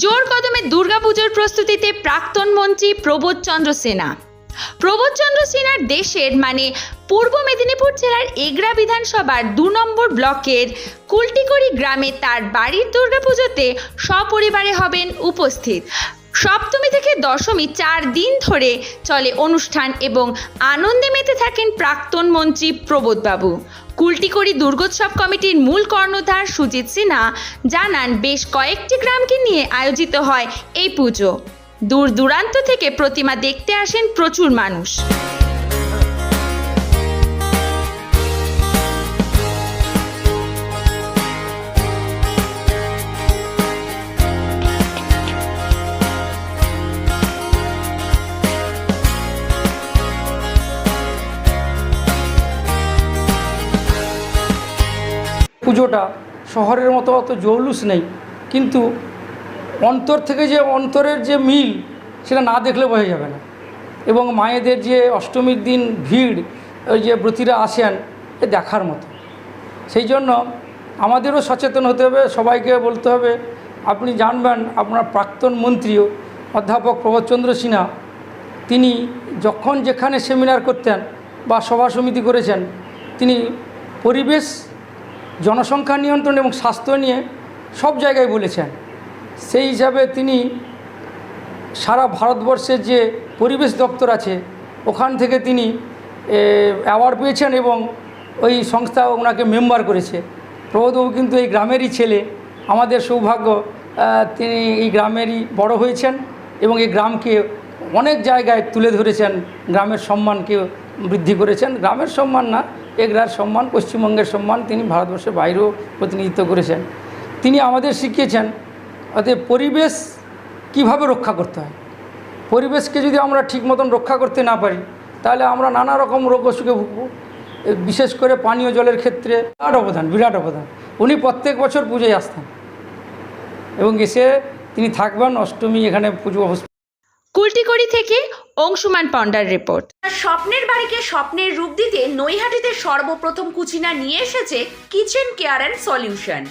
জোর কদমে দুর্গাপুজোর প্রস্তুতিতে প্রাক্তন মন্ত্রী প্রবোধ চন্দ্র সেনা। প্রবোধ চন্দ্র সেনার দেশের মানে পূর্ব মেদিনীপুর জেলার এগরা বিধানসভার দু নম্বর ব্লকের কুলটিকড়ি গ্রামে তার বাড়ির দুর্গাপুজোতে সপরিবারে হবেন উপস্থিত। সপ্তমী থেকে দশমী চার দিন ধরে চলে অনুষ্ঠান এবং আনন্দে মেতে থাকেন প্রাক্তন মন্ত্রী প্রবোধবাবু। কুলটিকড়ি দুর্গোৎসব কমিটির মূল কর্ণধার সুজিত সিনহা জানান, বেশ কয়েকটি গ্রামকে নিয়ে আয়োজিত হয় এই পুজো। দূর দূরান্ত থেকে প্রতিমা দেখতে আসেন প্রচুর মানুষ। পুজোটা শহরের মতো অত জৌলুস নেই। কিন্তু অন্তর থেকে যে অন্তরের যে মিল, সেটা না দেখলে বোঝা যাবে না। এবং মায়েদের যে অষ্টমীর দিন ভিড়, ওই যে ব্রতীরা আসেন, এ দেখার মতো। সেই জন্য আমাদেরও সচেতন হতে হবে, সবাইকে বলতে হবে, আপনি জানবেন, আপনার প্রাক্তন মন্ত্রীও অধ্যাপক প্রবোধচন্দ্র সিনহা, তিনি যখন যেখানে সেমিনার করতেন বা সভা সমিতি করেছেন, তিনি পরিবেশ জনসংখ্যা নিয়ন্ত্রণ এবং স্বাস্থ্য নিয়ে সব জায়গায় বলেছেন। সেই হিসাবে তিনি সারা ভারতবর্ষের যে পরিবেশ দপ্তর আছে, ওখান থেকে তিনি অ্যাওয়ার্ড পেয়েছেন এবং ওই সংস্থা ওনাকে মেম্বার করেছে। প্রবোধবাবু কিন্তু এই গ্রামেরই ছেলে। আমাদের সৌভাগ্য তিনি এই গ্রামেরই বড় হয়েছেন এবং এই গ্রামকে অনেক জায়গায় তুলে ধরেছেন। গ্রামের সম্মানকে বৃদ্ধি করেছেন। গ্রামের সম্মান না এগরার সম্মান, পশ্চিমবঙ্গের সম্মান তিনি ভারতবর্ষের বাইরেও প্রতিনিধিত্ব করেছেন। তিনি আমাদের শিখিয়েছেন, অতএব পরিবেশ কীভাবে রক্ষা করতে হয়? পরিবেশকে যদি আমরা ঠিক মতন রক্ষা করতে না পারি, তাহলে আমরা নানা রকম রোগ অসুখে ভুগবো। বিশেষ করে পানীয় জলের ক্ষেত্রে বিরাট অবদান বিরাট অবদান। উনি প্রত্যেক বছর পুজোয় আসতেন। এবং এসে তিনি থাকবেন অষ্টমী, এখানে পুজো কুলটিকড়ি থেকে অংশুমান পণ্ডার রিপোর্ট। স্বপ্নের বাড়িকে স্বপ্নের রূপ দিতে নৈহাটিতে সর্বপ্রথম কুচিনা নিয়ে এসেছে কিচেন কেয়ার অ্যান্ড সলিউশন।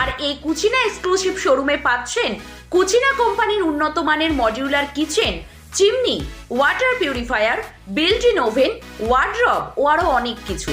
আর এই কুচিনা এক্সক্লুসিভ শোরুমে পাচ্ছেন কুচিনা কোম্পানির উন্নত মানের modular kitchen chimney water purifier built in oven wardrobe ও আরও অনেক কিছু।